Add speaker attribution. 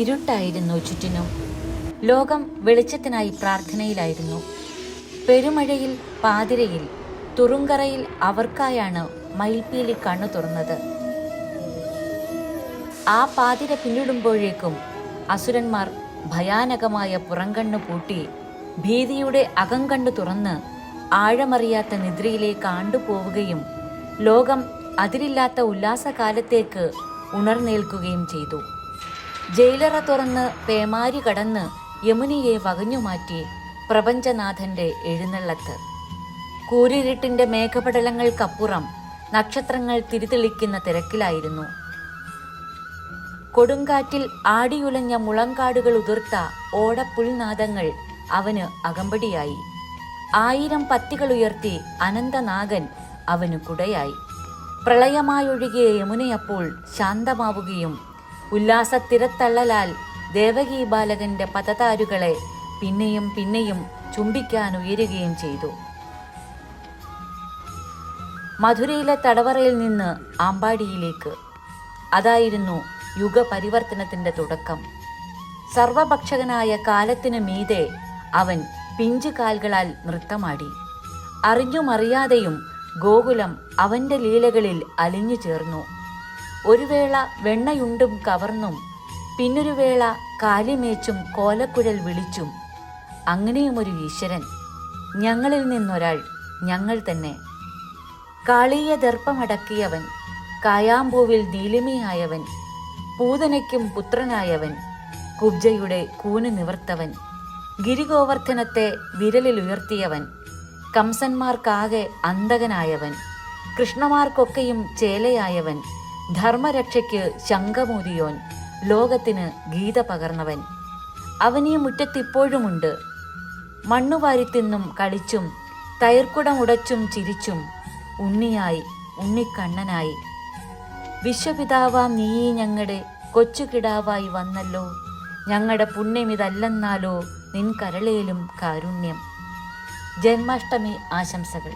Speaker 1: ഇരുട്ടായിരുന്നു ചുറ്റിനും. ലോകം വെളിച്ചത്തിനായി പ്രാർത്ഥനയിലായിരുന്നു. പെരുമഴയിൽ പാതിരയിൽ തുറുങ്കറയിൽ അവർക്കായാണ് മയിൽപ്പീലി കണ്ണു തുറന്നത്. ആ പാതിര പിന്നിടുമ്പോഴേക്കും അസുരന്മാർ ഭയാനകമായ പുറങ്കണ്ണു പൂട്ടി ഭീതിയുടെ അകംകണ്ണു തുറന്ന് ആഴമറിയാത്ത നിദ്രയിലേക്ക് ആണ്ടുപോവുകയും ലോകം അതിരില്ലാത്ത ഉല്ലാസകാലത്തേക്ക് ഉണർന്നേൽക്കുകയും ചെയ്തു. ജയിലറ തുറന്ന് പേമാരി കടന്ന് യമുനയെ വകഞ്ഞുമാറ്റി പ്രപഞ്ചനാഥന്റെ എഴുന്നള്ളത്ത്. കൂരിരുട്ടിന്റെ മേഘപടലങ്ങൾക്കപ്പുറം നക്ഷത്രങ്ങൾ തിരിതെളിക്കുന്ന തിരക്കിലായിരുന്നു. കൊടുങ്കാറ്റിൽ ആടിയുലഞ്ഞ മുളങ്കാടുകൾ ഉതിർത്ത ഓടപ്പുൽനാദങ്ങൾ അവന് അകമ്പടിയായി. ആയിരം പത്തികൾ ഉയർത്തി അനന്തനാഗൻ അവന് കുടയായി. പ്രളയമായൊഴുകിയ യമുനയപ്പോൾ ശാന്തമാവുകയും ഉല്ലാസത്തിരത്തള്ളലാൽ ദേവകീ ബാലകന്റെ പതതാരുകളെ പിന്നെയും പിന്നെയും ചുംബിക്കാൻ ഉയരുകയും ചെയ്തു. മധുരയിലെ തടവറയിൽ നിന്ന് ആമ്പാടിയിലേക്ക്. അതായിരുന്നു യുഗപരിവർത്തനത്തിന്റെ തുടക്കം. സർവഭക്ഷകനായ കാലത്തിനു മീതെ അവൻ പിഞ്ചു കാൽകളാൽ നൃത്തമാടി. അറിഞ്ഞുമറിയാതെയും ഗോകുലം അവന്റെ ലീലകളിൽ അലിഞ്ഞു ചേർന്നു. ഒരു വേള വെണ്ണയുണ്ടും കവർന്നും പിന്നൊരു വേള കാലിമേച്ചും കോലക്കുഴൽ വിളിച്ചും അങ്ങനെയുമൊരു ഈശ്വരൻ. ഞങ്ങളിൽ നിന്നൊരാൾ ഞങ്ങൾ തന്നെ. കാളീയ ദർപ്പമടക്കിയവൻ കായാമ്പൂവിൽ നീലിമയായവൻ പൂതനയ്ക്കും പുത്രനായവൻ കുബ്ജയുടെ കൂന് നിവർത്തവൻ ഗിരിഗോവർദ്ധനത്തെ വിരലിൽ ഉയർത്തിയവൻ കംസന്മാർക്കാകെ അന്തകനായവൻ കൃഷ്ണമാർക്കൊക്കെയും ചേലയായവൻ ധർമ്മരക്ഷയ്ക്ക് ശങ്കമൂതിയോൻ ലോകത്തിന് ഗീത പകർന്നവൻ. അവനീ മുറ്റത്തിപ്പോഴുമുണ്ട്. മണ്ണുവാരിത്തിന്നും കളിച്ചും തൈർക്കുടമുടച്ചും ചിരിച്ചും ഉണ്ണിയായി ഉണ്ണിക്കണ്ണനായി. വിശ്വപിതാവ നീ ഞങ്ങളുടെ കൊച്ചുകിടാവായി വന്നല്ലോ. ഞങ്ങളുടെ പുണ്യമിതല്ലെന്നാലോ നിൻ കരളേലും കാരുണ്യം. ജന്മാഷ്ടമി ആശംസകൾ.